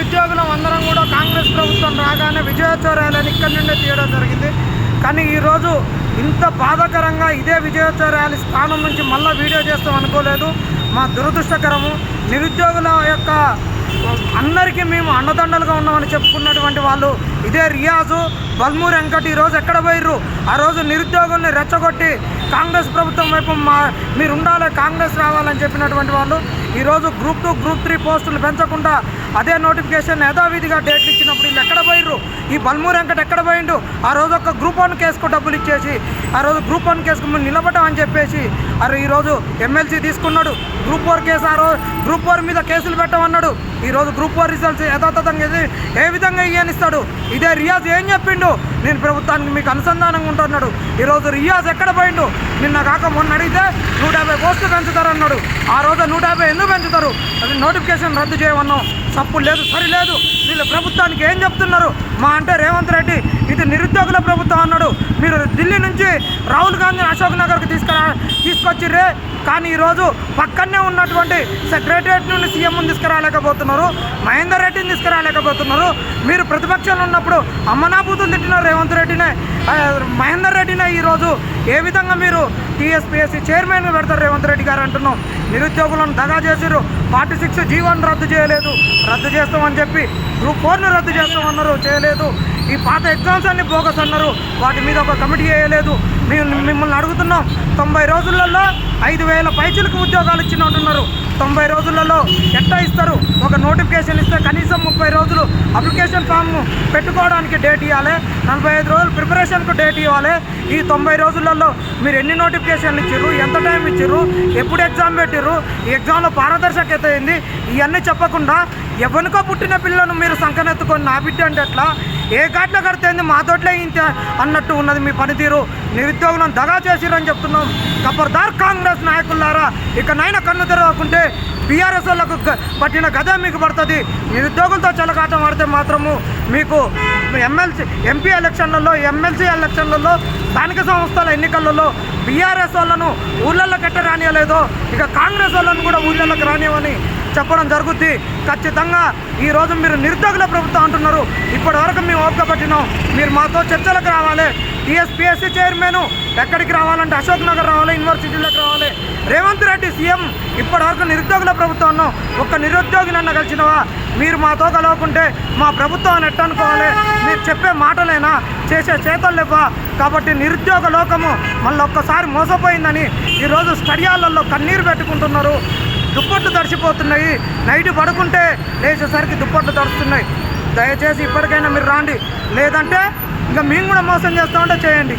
నిరుద్యోగులం అందరం కూడా కాంగ్రెస్ ప్రభుత్వం రాగానే విజయోత్సవాలను ఇక్కడి నుండే తీయడం జరిగింది. కానీ ఈరోజు ఇంత బాధాకరంగా ఇదే విజయోత్సవ స్థానం నుంచి మళ్ళీ వీడియో చేస్తాం అనుకోలేదు. మా దురదృష్టకరము నిరుద్యోగుల యొక్క అందరికీ మేము అండదండలుగా ఉన్నామని చెప్పుకున్నటువంటి వాళ్ళు ఇదే రియాజు బల్మూరి వెంకట్ ఈరోజు ఎక్కడ పోయిర్రు? ఆ రోజు నిరుద్యోగుల్ని రెచ్చగొట్టి కాంగ్రెస్ ప్రభుత్వం వైపు మా మీరు ఉండాలి కాంగ్రెస్ రావాలని చెప్పినటువంటి వాళ్ళు ఈరోజు గ్రూప్ టూ గ్రూప్ త్రీ పోస్టులు పెంచకుండా అదే నోటిఫికేషన్ యథావిధిగా డేట్లు ఇచ్చినప్పుడు వీళ్ళు ఎక్కడ పోయిర్రు? ఈ బల్మూర్ వెంకట ఎక్కడ పోయిండు? ఆ రోజు ఒక గ్రూప్ వన్ కేసుకు డబ్బులు ఇచ్చేసి ఆ రోజు గ్రూప్ వన్ కేసుకు మేము నిలబడ్డామని చెప్పేసి అరే ఈరోజు ఎమ్మెల్సీ తీసుకున్నాడు. గ్రూప్ ఫోర్ కేసు ఆ రోజు గ్రూప్ ఫోర్ మీద కేసులు పెట్టమన్నాడు. ఈరోజు గ్రూప్ ఫోర్ రిజల్ట్స్ యథాతథంగా ఇది ఏ విధంగా ఇయ్యనిస్తాడు? ఇదే రియాజ్ ఏం చెప్పిండు? నేను ప్రభుత్వానికి మీకు అనుసంధానంగా ఉంటున్నాడు. ఈరోజు రియాజ్ ఎక్కడ పోయిండు? నిన్న కాక మొన్న అడిగితే నూట యాభై పోస్టులు పెంచుతారన్నాడు. ఆ రోజు నూట యాభై ఎందుకు పెంచుతారు? అది నోటిఫికేషన్ రద్దు చేయమన్నాం. తప్పు లేదు సరి లేదు. వీళ్ళు ప్రభుత్వానికి ఏం చెప్తున్నారు? మా అంటే రేవంత్ రెడ్డి ఇది నిరుద్యోగుల ప్రభుత్వం అన్నాడు. మీరు ఢిల్లీ నుంచి రాహుల్ గాంధీ అశోక్ నగర్కి తీసుకురా తీసుకొచ్చిర్రే. కానీ ఈరోజు పక్కనే ఉన్నటువంటి సెక్రటరియట్ నుండి సీఎం తీసుకురాలేకపోతున్నారు మహేందర్ రెడ్డిని తీసుకురాలేకపోతున్నారు. మీరు ప్రతిపక్షంలో ఉన్నప్పుడు అమ్మనాభూతులు తిట్టిన రేవంత్ రెడ్డినే మహేందర్ రెడ్డినే ఈరోజు ఏ విధంగా మీరు టీఎస్పీఎస్సీ చైర్మన్గా పెడతారు రేవంత్ రెడ్డి గారు అంటున్నాం. నిరుద్యోగులను దగా చేసిర్రు. ఫార్టీ సిక్స్ జీవన్ రద్దు చేయలేదు. రద్దు చేస్తామని చెప్పి గ్రూప్ ఫోర్ని రద్దు చేస్తామన్నారు చేయలేదు. ఈ పాత ఎగ్జామ్స్ అన్ని బోగస్ అన్నారు. వాటి మీద ఒక కమిటీ వేయలేదు. మేము మిమ్మల్ని అడుగుతున్నాం. తొంభై రోజులలో ఐదు వేల పైచులకు ఉద్యోగాలు ఇచ్చినట్టున్నారు తొంభై రోజులలో ఎట్లా ఇస్తారు? ఒక నోటిఫికేషన్ ఇస్తే కనీసం ముప్పై రోజులు అప్లికేషన్ ఫామ్ పెట్టుకోవడానికి డేట్ ఇవ్వాలి. నలభై ఐదు రోజులు ప్రిపరేషన్కు డేట్ ఇవ్వాలి. ఈ తొంభై రోజులలో మీరు ఎన్ని నోటిఫికేషన్లు ఇచ్చారు ఎంత టైం ఇచ్చారు ఎప్పుడు ఎగ్జామ్ పెట్టిర్రు? ఈ ఎగ్జామ్లో పారదర్శకత అయింది? ఇవన్నీ చెప్పకుండా ఎవరికో పుట్టిన పిల్లలను మీరు సంకనెత్తుకొని నా బిడ్డ అంటే ఎట్లా? ఏ ఘాట్లో కడితేంది మాతోట్లే ఇంత అన్నట్టు ఉన్నది మీ పనితీరు. నిరుద్యోగులను దగా చేసిరని చెప్తున్నాం. కబర్దార్ కాంగ్రెస్. నాయకులారా ఇక నాయన కన్ను తెరవకుంటే బీఆర్ఎస్ వాళ్ళకు పట్టిన గద మీకు పడుతుంది. నిరుద్యోగులతో చెలకాటం ఆడితే మాత్రము మీకు ఎమ్మెల్సీ ఎంపీ ఎలక్షన్లలో ఎమ్మెల్సీ ఎలక్షన్లలో స్థానిక సంస్థల ఎన్నికలలో బీఆర్ఎస్ వాళ్ళను ఊళ్ళల్లోకి ఎట్ట రానియలేదో ఇక కాంగ్రెస్ వాళ్ళను కూడా ఊళ్ళల్లోకి రానివ్వని చెప్పడం జరుగుద్ది. ఖచ్చితంగా ఈరోజు మీరు నిరుద్యోగుల ప్రభుత్వం అంటున్నారు. ఇప్పటి వరకు మేము ఓపిక పట్టినాం మీరు మాతో చర్చలకు రావాలి. టీఎస్పీఎస్సీ చైర్మన్ ఎక్కడికి రావాలంటే అశోక్ నగర్ రావాలి. యూనివర్సిటీలోకి రావాలి. రేవంత్ రెడ్డి సీఎం ఇప్పటివరకు నిరుద్యోగుల ప్రభుత్వం ఒక్క నిరుద్యోగి నన్ను కలిసినవా? మీరు మాతో కలవకుంటే మా ప్రభుత్వం అని అనుకోవాలి మీరు చెప్పే మాటలైనా చేసే చేతలు కాబట్టి నిరుద్యోగ లోకము మళ్ళీ ఒక్కసారి మోసపోయిందని ఈరోజు స్టడియాలలో కన్నీరు పెట్టుకుంటున్నారు. దుప్పట్లు తడిసిపోతున్నాయి. నైట్ పడుకుంటే లేచేసరికి దుప్పట్లు తడుస్తున్నాయి. దయచేసి ఇప్పటికైనా మీరు రాండి. లేదంటే ఇంకా మేము కూడా మోసం చేస్తామంటే చేయండి.